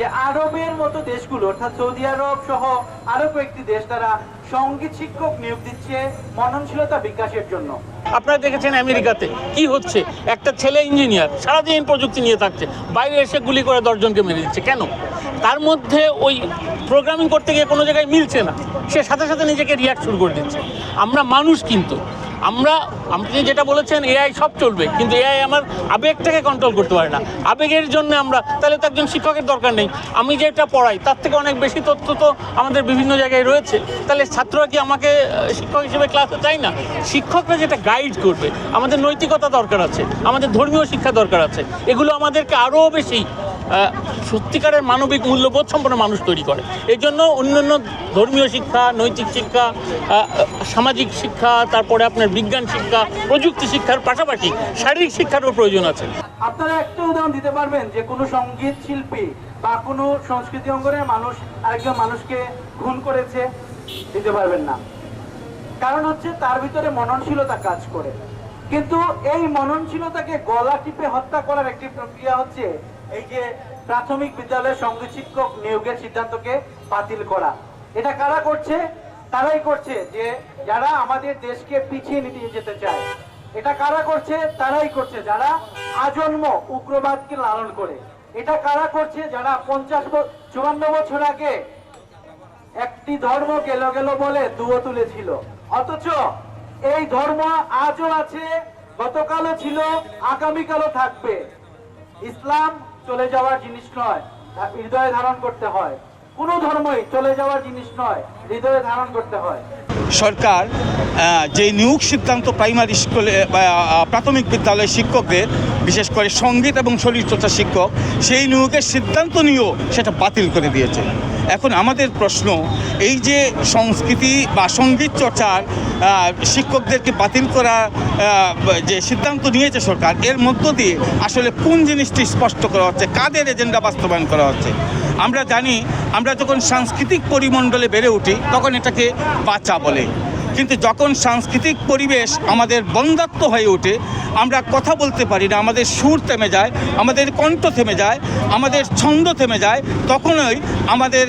যে আরবের মতো দেশগুলো, অর্থাৎ সৌদি আরব সহ আরও কয়েকটি দেশ তারা সংগীত শিক্ষক নিয়োগ দিচ্ছে মননশীলতা বিকাশের জন্য। আপনারা দেখেছেন আমেরিকাতে কি হচ্ছে? একটা ছেলে ইঞ্জিনিয়ার সারাদিন প্রযুক্তি নিয়ে থাকছে, বাইরে এসে গুলি করে দশজনকে মেরে দিচ্ছে। কেন? তার মধ্যে ওই প্রোগ্রামিং করতে গিয়ে কোনো জায়গায় মিলছে না। সে সাথে সাথে নিজেকে রিয়াক্ট শুরু করে দিচ্ছে। আমরা মানুষ কিন্তু আমরা, আপনি যেটা বলেছেন এআই সব চলবে, কিন্তু এআই আমার আবেগটাকে কন্ট্রোল করতে পারে না। আবেগের জন্য আমরা, তাহলে তো একজন শিক্ষকের দরকার নেই। আমি যেটা পড়াই, তার থেকে অনেক বেশি তথ্য তো আমাদের বিভিন্ন জায়গায় রয়েছে। তাহলে ছাত্ররা কি আমাকে শিক্ষক হিসেবে ক্লাসে চাই না? শিক্ষকরা যেটা গাইড করবে, আমাদের নৈতিকতা দরকার আছে, আমাদের ধর্মীয় শিক্ষা দরকার আছে, এগুলো আমাদেরকে আরও বেশি সত্যিকারের মানবিক মূল্যবোধ সম্পন্ন মানুষ তৈরি করে। এই জন্য অন্যান্য ধর্মীয় শিক্ষা, নৈতিক শিক্ষা সামাজিক শিক্ষা, তারপরে আপনার বিজ্ঞান শিক্ষা, প্রযুক্তি শিক্ষার পাশাপাশি শারীরিক শিক্ষারও প্রয়োজন আছে। আপনারা একটা উদাহরণ দিতে পারবেন যে কোনো সংগীত শিল্পী বা কোনো সংস্কৃতি অঙ্গনের মানুষ, আরেকজন মানুষকে খুন করেছে, দিতে পারবেন না। কারণ হচ্ছে তার ভিতরে মননশীলতা কাজ করে। কিন্তু এই মননশীলতাকে গলা টিপে হত্যা করার একটি প্রক্রিয়া হচ্ছে এই যে প্রাথমিক বিদ্যালয়ের সংগীত শিক্ষক নিয়োগের সিদ্ধান্তকে বাতিল করা। এটা কারা করছে? তারাই করছে যে যারা আমাদের দেশকে পিছিয়ে নিতে যেতে চায়। এটা কারা করছে? তারাই করছে। যারা আজন্ম উগ্রবাদকে লালন করে। এটা কারা করছে? যারা পঞ্চাশ চুয়ান্ন বছর আগে একটি ধর্ম গেল গেল বলে দুয়ো তুলেছিল। অথচ এই ধর্ম আজও আছে, গতকালও ছিল, আগামীকালও থাকবে। ইসলাম চলে যাওয়ার জিনিস নয় হৃদয়ে ধারণ করতে হয়। কোনো ধর্মই চলে যাওয়ার জিনিস নয়, হৃদয়ে ধারণ করতে হয়। সরকার যে নিয়োগ সিদ্ধান্ত প্রাইমারি স্কুলে প্রাথমিক বিদ্যালয়ের শিক্ষকদের, বিশেষ করে সংগীত এবং শরীরচর্চা শিক্ষক, সেই নিয়োগের সিদ্ধান্ত নিয়েও সেটা বাতিল করে দিয়েছে। এখন আমাদের প্রশ্ন, এই যে সংস্কৃতি বা সংগীত চর্চার শিক্ষকদেরকে বাতিল করা যে সিদ্ধান্ত নিয়েছে সরকার, এর মধ্য দিয়ে আসলে কোন জিনিসটি স্পষ্ট করা হচ্ছে? কাদের এজেন্ডা বাস্তবায়ন করা হচ্ছে? আমরা জানি, আমরা যখন সাংস্কৃতিক পরিমণ্ডলে বেড়ে উঠি, তখন এটাকে বাঁচা বলে। কিন্তু যখন সাংস্কৃতিক পরিবেশ আমাদের বন্ধাত্ম হয়ে ওঠে, আমরা কথা বলতে পারি না, আমাদের সুর থেমে যায়, আমাদের কণ্ঠ থেমে যায়, আমাদের ছন্দ থেমে যায়, তখনই আমাদের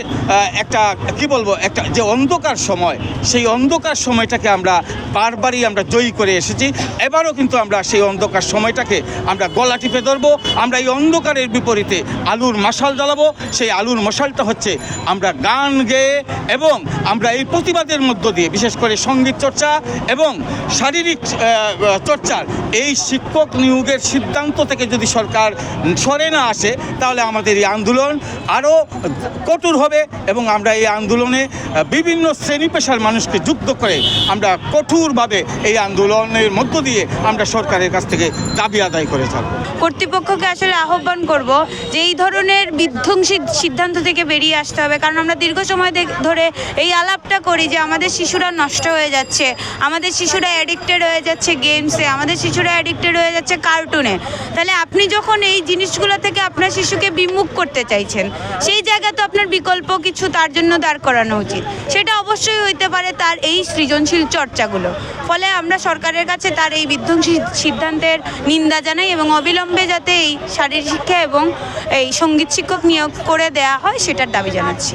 একটা, কি বলব, একটা যে অন্ধকার সময়, সেই অন্ধকার সময়টাকে আমরা বারবারই আমরা জয়ী করে এসেছি। এবারও কিন্তু আমরা সেই অন্ধকার সময়টাকে আমরা গলা টিপে ধরবো। আমরা এই অন্ধকারের বিপরীতে আলুর মশাল জ্বালাবো। সেই আলুর মশালটা হচ্ছে আমরা গান গেয়ে এবং আমরা এই প্রতিবাদের মধ্য দিয়ে, বিশেষ করে সংগীত চর্চা এবং শারীরিক চর্চার এই শিক্ষক নিয়োগের সিদ্ধান্ত থেকে যদি সরকার সরে না আসে, তাহলে আমাদের এই আন্দোলন আরও কঠোর হবে এবং আমরা এই আন্দোলনে বিভিন্ন শ্রেণি পেশার মানুষকে যুক্ত করে আমরা কঠোরভাবে এই আন্দোলনের মধ্য দিয়ে আমরা সরকারের কাছ থেকে দাবি আদায় করে থাকব কর্তৃপক্ষকে আসলে আহ্বান করব যে এই ধরনের বিধ্বংসী সিদ্ধান্ত থেকে বেরিয়ে আসতে হবে। কারণ আমরা দীর্ঘ সময় ধরে এই আলাপটা করি যে আমাদের শিশুরা নষ্ট হয়ে যাচ্ছে, আমাদের শিশুরা অ্যাডিক্টেড হয়ে যাচ্ছে গেমসে আমাদের শিশুরা অ্যাডিক্টেড হয়ে যাচ্ছে কার্টুনে তাহলে আপনি যখন এই জিনিসগুলো থেকে আপনার শিশুকে বিমুখ করতে চাইছেন, সেই জায়গা তো আপনার বিকল্প কিছু তার জন্য দাঁড় করানো উচিত। সেটা অবশ্যই হইতে পারে তার এই সৃজনশীল চর্চাগুলো। ফলে আমরা সরকারের কাছে তার এই বিধ্বংসী সিদ্ধান্তের নিন্দা জানাই এবং অবিলম্বে যাতে এই শারীরিক শিক্ষা এবং এই সংগীত শিক্ষক নিয়োগ করে দেয়া হয়, সেটার দাবি জানাচ্ছি।